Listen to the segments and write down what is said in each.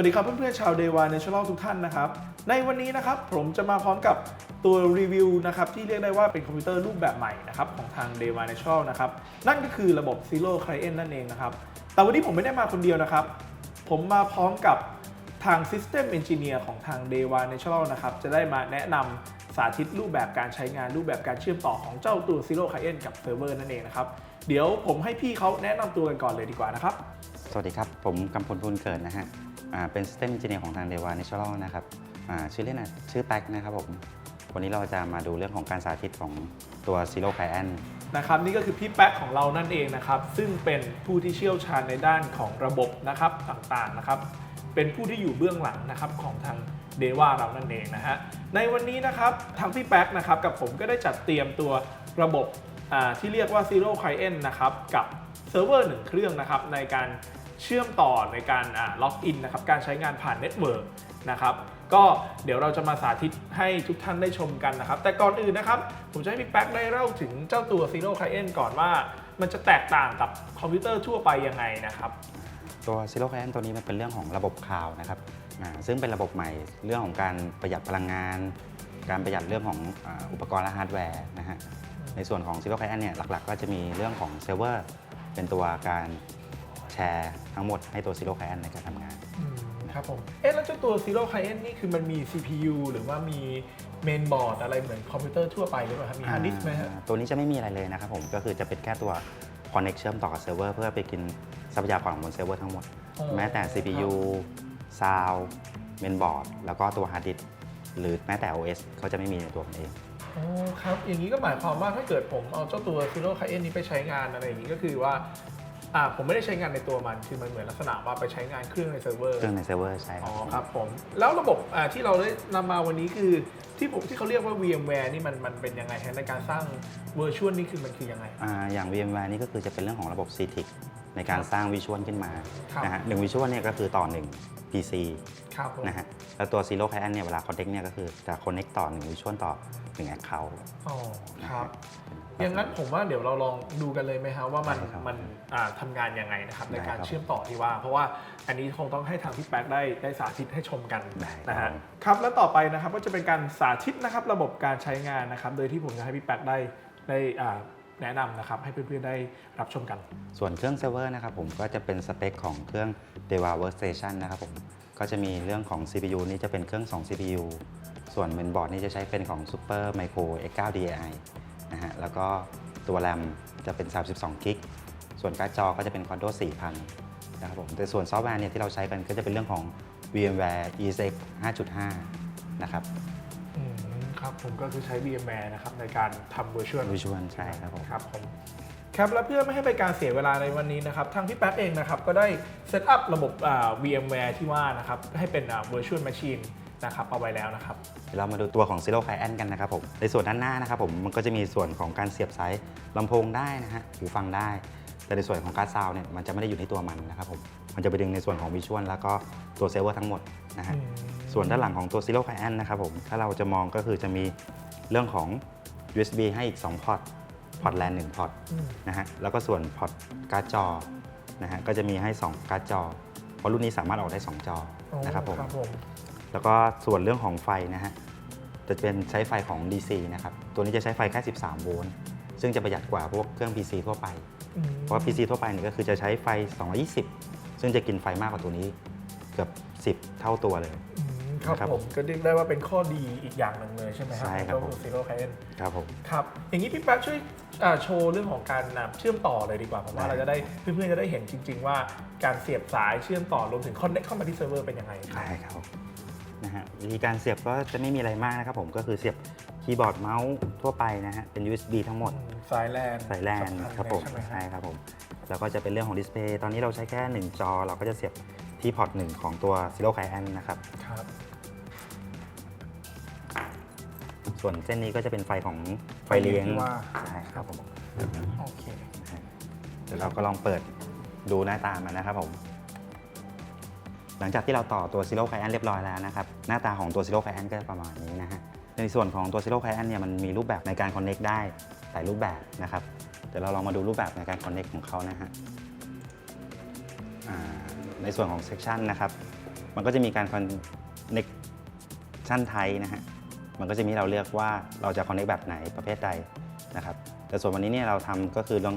วัสดีครับเพื่อนๆชาว Day One Natural ทุกท่านนะครับ ในวันนี้นะครับผมจะมาพร้อมกับตัวรีวิวนะครับที่เรียกได้ว่าเป็นคอมพิวเตอร์รูปแบบใหม่นะครับของทาง Day One Natural นะครับนั่นก็คือระบบ Zero Client นั่นเองนะครับ แต่วันนี้ผมไม่ได้มาคนเดียวนะครับ ผมมาพร้อมกับทาง System Engineer ของทาง Day One Natural นะครับจะได้มาแนะนำสาธิตรูปแบบการใช้งานรูปแบบการเชื่อมต่อของเจ้าตัว Zero Client กับเซิร์ฟเวอร์นั่นเองนะครับ เดี๋ยวผมให้พี่เขาแนะนำตัวกันก่อนเลยดีกว่านะครับ สวัสดีครับ ผมกำพลพูนเกิดนะฮะอ่าเป็น System Engineer ของทาง d e v a Natural นะครับอ่าชื่อเล่นนะชื่อแป๊กนะครับผม วันนี้เราจะมาดูเรื่องของการสาธิตของตัว Zero Client นะครับนี่ก็คือพี่แป๊กของเรานั่นเองนะครับ ซึ่งเป็นผู้ที่เชี่ยวชาญในด้านของระบบนะครับต่างๆนะครับ เป็นผู้ที่อยู่เบื้องหลังนะครับของทางเดว่าเรานั่นเองนะฮะในวันนี้นะครับทางพี่แป๊กนะครับกับผมก็ได้จัดเตรียมตัวระบบอ่า ที่เรียกว่า Zero Client นะครับกับเซิร์ฟเวอร์หนึ่งเครื่องนะครับในการเชื่อมต่อในการล็อกอินนะครับการใช้งานผ่านเน็ตเวิร์กนะครับก็เดี๋ยวเราจะมาสาธิตให้ทุกท่านได้ชมกันนะครับ แต่ก่อนอื่นนะครับ ผมจะให้พี่แป๊กได้เล่าถึงเจ้าตัว Zero Client ก่อนว่า มันจะแตกต่างกับคอมพิวเตอร์ทั่วไปยังไงนะครับตัว Zero Client ตัวนี้มันเป็นเรื่องของระบบคลาวนะครับอ่าซึ่งเป็นระบบใหม่เรื่องของการประหยัดพลังงาน การประหยัดเรื่องของอุปกรณ์และฮาร์ดแวร์นะฮะ ในส่วนของ Zero Client เนี่ยหลักๆ ก็จะมีเรื่องของเซิร์ฟเวอร์เป็นตัวการแชร์ทั้งหมดให้ตัว Zero Client ในการทำงาน ครับผม เอ๊ะแล้วเจ้าตัว Zero Client นี่คือมันมี CPU หรือว่ามีเมนบอร์ดอะไรเหมือนคอมพิวเตอร์ทั่วไปหรือเปล่าครับ มีฮาร์ดดิสก์ไหมฮะอ่าตัวนี้จะไม่มีอะไรเลยนะครับผมก็คือจะเป็นแค่ตัว Connect เชื่อมต่อกับเซิร์ฟเวอร์เพื่อไปกินทรัพยากรของบนเซิร์ฟเวอร์ทั้งหมด อ๋อ แม้แต่ CPU Sound Mainboard แล้วก็ตัว Hard Disk หรือแม้แต่ OS เขาจะไม่มีในตัวมันเอง อ๋อครับ อย่างนี้ก็หมายความว่าถ้าเกิดผมเอาเจ้าตัว Zero Client นี้ไปใช้งานอะไรอย่างนี้ก็คือว่าอ่าผมไม่ได้ใช้งานในตัวมัน คือมันเหมือนลักษณะว่าไปใช้งานเครื่องในเซิร์ฟเวอร์ เครื่องในเซิร์ฟเวอร์ใช่คอ๋รัอบ ครับผม แล้วระบบอ่าที่เราได้นำมาวันนี้คือที่ผมที่เขาเรียกว่า VMware นี่มันมันเป็นยังไงฮะในการสร้างเวอร์ชวลนี่คือมันคือยังไง อ่าอย่าง VMware นี่ก็คือจะเป็นเรื่องของระบบ CTIC ในการสร้างวิชวลขึ้นมาครับ นะฮะหนึ่งวิชวลเนี่ยก็คือต่อ 1 PC ครับผมนะฮะแล้วตัว Zero Client เนี่ยเวลา Connect เนี่ยก็คือจะ Connect ต่อ 1 วิชวลต่อ 1 Account อ๋อครับอย่างนั้นผมว่าเดี๋ยวเราลองดูกันเลยไหมฮะว่ามันได้ครับมันอ่าทำงานยังไงนะครับในได้การครับเชื่อมต่อที่ว่า เพราะว่าอันนี้คงต้องให้ทางพี่แป๊กได้ได้สาธิตให้ชมกันได้นะครัฮะบครับแล้วต่อไปนะครับก็จะเป็นการสาธิตนะครับระบบการใช้งานนะครับ โดยที่ผมจะให้พี่แป๊กได้ได้อ่า แนะนำนะครับให้เพื่อนๆได้รับชมกัน ส่วนเครื่องเซิร์ฟเวอร์นะครับผมก็จะเป็นสเปคของเครื่อง Deva Workstation นะครับผมก็จะมีเรื่องของ CPU นี่จะเป็นเครื่อง 2 CPU ส่วน Mainboard นี่จะใช้เป็นของ Super Micro X9 DI นะฮะแล้วก็ตัว RAM จะเป็น 32กิกส่วนการ์ดจอก็จะเป็น Quadro 4000นะครับผมแต่ส่วนซอฟต์แวร์เนี่ยที่เราใช้กันก็จะเป็นเรื่องของ VMware ESX 5.5 นะครับ ครับผมก็คือใช้ VMware นะครับในการทำ Virtual Visual ใช่ครับผม ครับผมครับแล้วเพื่อไม่ให้เป็นการเสียเวลาในวันนี้นะครับทางพี่แป๊บเองนะครับก็ได้เซตอัพระบบอ่า VMware ที่ว่านะครับให้เป็นอ่า Virtual Machine นะครับเอาไว้แล้วนะครับ เดี๋ยวเรามาดูตัวของ Zero Client กันนะครับผม ในส่วนด้านหน้านะครับผม มันก็จะมีส่วนของการเสียบสายลำโพงได้นะฮะ หูฟังได้ แต่ในส่วนของการ์ดซาวน์เนี่ย มันจะไม่ได้อยู่ในตัวมันนะครับผม มันจะไปดึงในส่วนของวิชวลแล้วก็ตัวเซิร์ฟเวอร์ทั้งหมดนะฮะอืมส่วนด้านหลังของตัว Zero Client นะครับผมถ้าเราจะมองก็คือจะมีเรื่องของ USB ให้อีก 2 พอร์ตพอร์ต LAN 1พอร์ตอืมนะฮะแล้วก็ส่วนพอร์ตการ์ดจอนะฮะก็จะมีให้ 2 การ์ดจอ เพราะรุ่นนี้สามารถออกได้ 2 จอนะครับผมครับผมแล้วก็ส่วนเรื่องของไฟนะฮะจะเป็นใช้ไฟของ DC นะครับ ตัวนี้จะใช้ไฟแค่ 13 โวลต์ซึ่งจะประหยัดกว่าพวกเครื่อง PC ทั่วไปอืมเพราะว่า PC ทั่วไปเนี่ยก็คือจะใช้ไฟ 220 ซึ่งจะกินไฟมากกว่าตัวนี้เกือบ 10 เท่าตัวเลยอืมครับครับผมก็เรียกได้ว่าเป็นข้อดีอีกอย่างหนึ่งเลยใช่ไหมครับใช่ครับของผม ซีโร่ไคเอนครับผม ครับ อย่างนี้พี่แป๊บช่วยอ่าโชว์เรื่องของการอ่าเชื่อมต่อเลยดีกว่าผมว่าได้ เราจะได้เพื่อนๆจะได้เห็นจริง ๆ ว่าการเสียบสายเชื่อมต่อรวมถึงคอนเนคเข้ามาที่เซิร์ฟเวอร์เป็นยังไงครับได้ครับผมนะฮะวิธีการเสียบก็จะไม่มีอะไรมากนะครับผมก็คือเสียบคีย์บอร์ดเมาส์ทั่วไปนะฮะเป็น USB ทั้งหมดอืมสายแลนสายแลนสำญครับผมใช่ไหมใช่ครับผม แล้วก็จะเป็นเรื่องของดิสเพย์ตอนนี้เราใช้แค่ 1 จอ เราก็จะเสียบที่พอร์ตหนึ่งของตัว Zero Client นะครับ ครับ ส่วนเส้นนี้ก็จะเป็นไฟของไฟเลี้ยงที่ว่า ใช่ครับผมโอเค เดี๋ยวเราก็ลองเปิดดูหน้าตามันนะครับผม หลังจากที่เราต่อตัว Zero Client เรียบร้อยแล้วนะครับ หน้าตาของตัว Zero Client ก็จะประมาณนี้นะฮะในส่วนของตัว Zero Client เนี่ยมันมีรูปแบบในการ Connect ได้หลายรูปแบบนะครับ เดี๋ยวเราลองมาดูรูปแบบในการ Connect ของเขานะฮะในส่วนของ Section นะครับ มันก็จะมีการ connection type นะฮะ มันก็จะมีเราเลือกว่าเราจะ connect แบบไหนประเภทใดนะครับ แต่ส่วนวันนี้เนี่ยเราทำก็คือเรื่อง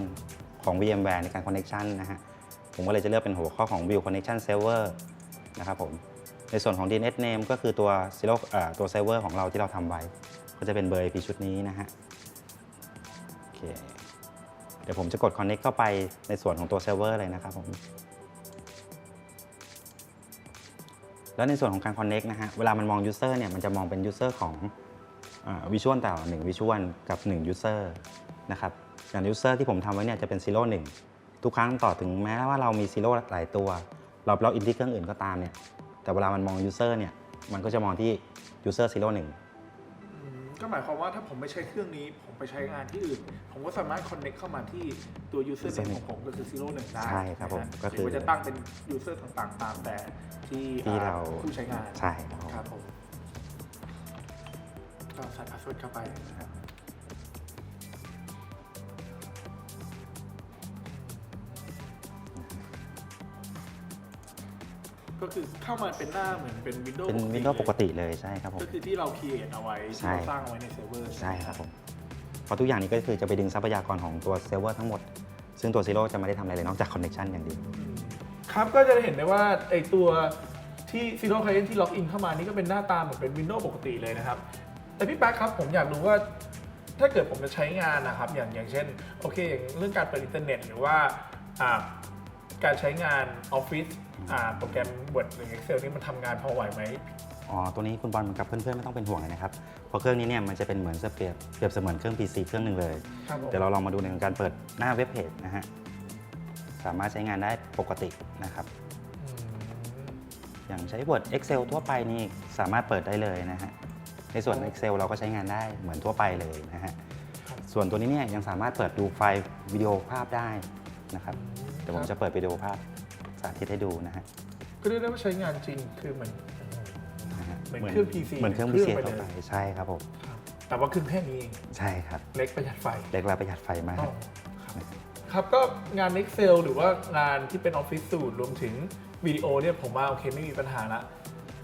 ของ VMware ในการ connection นะฮะ ผมก็เลยจะเลือกเป็นหัวข้อของ View Connection Server นะครับผม ในส่วนของ DNS name ก็คือตัว zero เอ่อตัว server ของเราที่เราทำไว้ ก็จะเป็นเบอร์ IP ชุดนี้นะฮะ โอเค เดี๋ยวผมจะกด connect เข้าไปในส่วนของตัว server เลยนะครับผมแล้วในส่วนของการ connect นะฮะเวลามันมอง user เนี่ยมันจะมองเป็น user ของวิชวลแต่ละหนึ่งวิชวลกับ1 user นะครับอย่าง user ที่ผมทำไว้เนี่ยจะเป็น zero 1ทุกครั้งต่อถึงแม้ว่าเรามี zero หลายตัว เราล็อกอินที่เครื่องอื่นก็ตามเนี่ยแต่เวลามันมอง user เนี่ยมันก็จะมองที่ user zero 1 ก็หมายความว่าถ้าผมไม่ใช้เครื่องนี้ ผมไปใช้งานที่อื่น ผมก็สามารถ connect เข้ามาที่ตัว user name ของผมก็คือ zero หนึ่งได้ใช่ครับผมนะฮะก็คือหรือว่าจะตั้งเป็น user ต่างๆ ตามแต่ที่ที่เรา ผู้ใช้งานใช่ครับผม ครับผมก็ใส่ password เข้าไปนะครับ ก็คือเข้ามาเป็นหน้าเหมือนเป็น Windows เป็น Windows ปกติเลยใช่ครับผมก็คือที่เรา create เอาไว้ใช่ที่เราสร้างเอาไว้ในเซิร์ฟเวอร์ใช่ครับผมเพราะทุกอย่างนี้ก็คือจะไปดึงทรัพยากรของตัวเซิร์ฟเวอร์ทั้งหมด ซึ่งตัว Zero จะไม่ได้ทำอะไรเลยนอกจาก Connection อย่างเดียวครับก็จะเห็นได้ว่าไอตัวที่ Zero Client ที่ล็อกอินเข้ามานี่ก็เป็นหน้าตาเหมือนเป็น Windows ปกติเลยนะครับ แต่พี่แป๊กครับผมอยากรู้ว่าถ้าเกิดผมจะใช้งานนะครับ อย่างอย่างเช่นโอเคอย่างเรื่องการเปิดอินเทอร์เน็ต หรือว่าอ่า การใช้งาน Office อ่าโปรแกรม Word หรือ Excel นี่มันทำงานพอไหวไหมอ๋อ ตัวนี้คุณบอลกับเพื่อนๆ ไม่ต้องเป็นห่วงเลยนะครับ เพราะเครื่องนี้เนี่ยมันจะเป็นเหมือนเปรียบเปรียบเสมือนเครื่อง PC เครื่องหนึ่งเลยครับผมเดี๋ยวเราลองมาดูในการเปิดหน้าเว็บเพจนะฮะ สามารถใช้งานได้ปกตินะครับอืมอย่างใช้ Word Excel ทั่วไปนี่สามารถเปิดได้เลยนะฮะ ในส่วน Excel เราก็ใช้งานได้เหมือนทั่วไปเลยนะฮะครับส่วนตัวนี้เนี่ยยังสามารถเปิดดูไฟล์วิดีโอภาพได้นะครับ เดี๋ยวผมจะเปิดวิดีโอภาพสาธิตให้ดูนะฮะก็เรียกได้ว่าใช้งานจริงคือเหมือนนะฮะเหมือนเครื่อง PC เหมือนเครื่องเครื่ PC องไปเลยทั่วไปใช่ครับผมครับแต่ว่าเครื่องแค่นี้เองใช่ครับ เล็กประหยัดไฟ เล็กและประหยัดไฟมากอ๋อครับครับก็งาน Excel หรือว่างานที่เป็น Office Suite รวมถึงวิดีโอเนี่ยผมว่าโอเคไม่มีปัญหาละ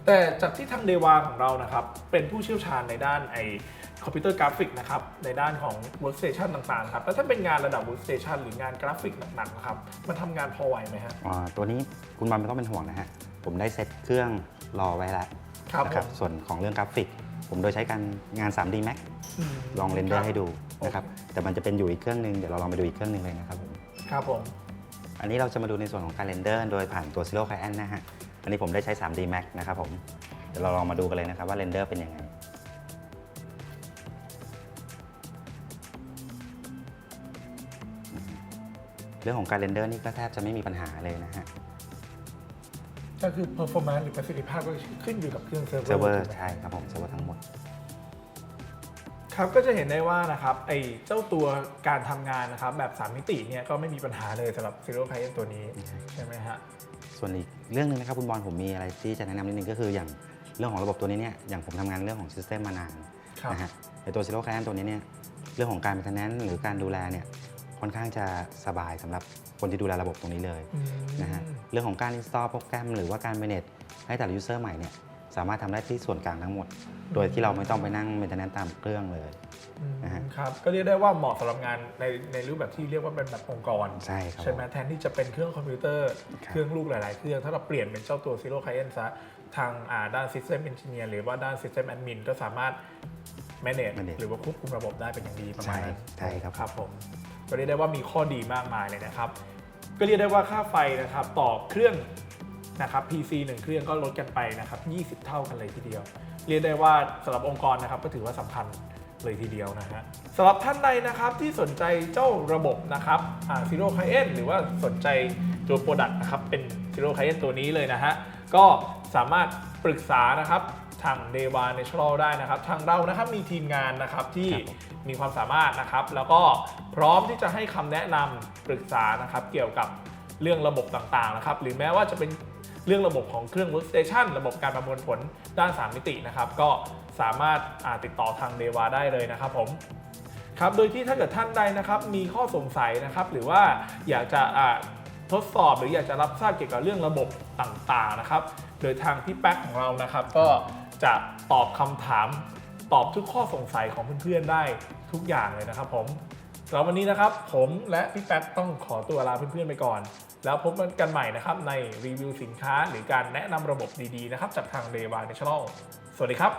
แต่จากที่ทางเดวาของเรานะครับ เป็นผู้เชี่ยวชาญในด้านไอ คอมพิวเตอร์กราฟิกนะครับในด้านของ Workstation ต่างๆครับแล้วถ้าเป็นงานระดับ Workstation หรืองานกราฟิกหนักๆนะครับมันทำงานพอไหวไหมฮะอ่าตัวนี้คุณบอลไม่ต้องเป็นห่วงนะฮะ ผมได้เซ็ตเครื่องรอไว้แล้วครับนะครับผมส่วนของเรื่องกราฟิก ผมโดยใช้การงาน 3D Max มลองเรนเดอคร์บให้ดูนะครับ แต่มันจะเป็นอยู่อีกเครื่องหนึง เดี๋ยวเราลองไปดูอีกเครื่องหนึงเลยนะครับผม ครับผม อันนี้เราจะมาดูในส่วนของการเรนเดอร์โดยผ่านตัว Zero Client นะฮะ อันนี้ผมได้ใช้ 3D Max นะครับผม เดี๋ยวเราลองมาดูกันเลยนะครับว่าเรนเดอร์เป็นยังไง เรื่องของการเรนเดอร์นี่ก็แทบจะไม่มีปัญหาเลยนะฮะ ก็คือ performance หรือประสิทธิภาพก็ขึ้นอยู่กับเครื่องเซิร์ฟเวอร์เซิร์ฟเวอร์ถูกไหม ใช่ครับผมเซิร์ฟเวอร์ทั้งหมด ครับก็จะเห็นได้ว่านะครับไอเจ้าตัวการทำงานนะครับแบบ 3 มิติเนี่ยก็ไม่มีปัญหาเลยสำหรับ Zero Client ตัวนี้ใช่ไหมฮะ ส่วนอีกเรื่องหนึงนะครับคุณบอลผมมีอะไรที่จะแนะนำนิดนึงก็คืออย่างเรื่องของระบบตัวนี้เนี่ยอย่างผมทำงานเรื่องของซิสเต็มมานานครับ นะฮะในตัว Zero Client ตัวนี้เนี่ยเรื่องของการ maintenance หรือการดูแลเนี่ย ค่อนข้างจะสบายสำหรับคนที่ดูแลระบบตรงนี้เลยอืมนะฮะเรื่องของการ install โปรแกรมหรือว่าการ manage ให้แต่ละ user ใหม่เนี่ยสามารถทำได้ที่ส่วนกลางทั้งหมด โดยที่เราไม่ต้องไปนั่ง maintenance ตามเครื่องเลยอืมนะฮะครับก็เรียกได้ว่าเหมาะสำหรับงานในในรูปแบบที่เรียกว่าเป็นแบบองค์กรใช่ครับใช่ไหมแทนที่จะเป็นเครื่องคอมพิวเตอร์ครับเครื่องลูกหลาย ๆ เครื่อง ถ้าเราเปลี่ยนเป็นเจ้าตัว Zero Client ซะทางอ่าด้าน System Engineer หรือว่าด้าน System Admin ก็สามารถ manage manage หรือว่าควบคุมระบบได้เป็นอย่างดีประมาณนั้นใช่ครับครับผมก็เรียกได้ว่ามีข้อดีมากมายเลยนะครับ ก็เรียกได้ว่าค่าไฟนะครับต่อเครื่องนะครับ PC หนึ่งเครื่องก็ลดกันไปนะครับ 20 เท่ากันเลยทีเดียว เรียกได้ว่าสำหรับองค์กรนะครับก็ถือว่าสำคัญเลยทีเดียวนะฮะสำหรับท่านใดนะครับที่สนใจเจ้าระบบนะครับอ่า Zero Client หรือว่าสนใจตัว Product นะครับเป็น Zero Client ตัวนี้เลยนะฮะ ก็สามารถปรึกษานะครับทาง d e v a Natural ได้นะครับ ทางเรานะครับมีทีมงานนะครับที่มมีความสามารถนะครับ แล้วก็พร้อมที่จะให้คำแนะนำปรึกษานะครับ เกี่ยวกับเรื่องระบบต่างๆนะครับ หรือแม้ว่าจะเป็นเรื่องระบบของเครื่อง workstation ระบบการประมวลผลด้าน 3 มิตินะครับ ก็สามารถอ่าติดต่อทางเดวาได้เลยนะครับผม ครับ โดยที่ถ้าเกิดท่านใดนะครับมีข้อสงสัยนะครับ หรือว่าอยากจะอ่า ทดสอบหรืออยากจะรับทราบเกี่ยวกับเรื่องระบบต่างๆนะครับ โดยทางพี่แป๊กของเรานะครับ ก็จะตอบคำถามตอบทุกข้อสงสัยของเพื่อนๆได้ทุกอย่างเลยนะครับผมสำหรับวันนี้นะครับ ผมและพี่แป๊กต้องขอตัวลาเพื่อนๆไปก่อน แล้วพบกันใหม่นะครับในรีวิวสินค้าหรือการแนะนำระบบดีๆนะครับจากทาง d a y w a National สวัสดีครับ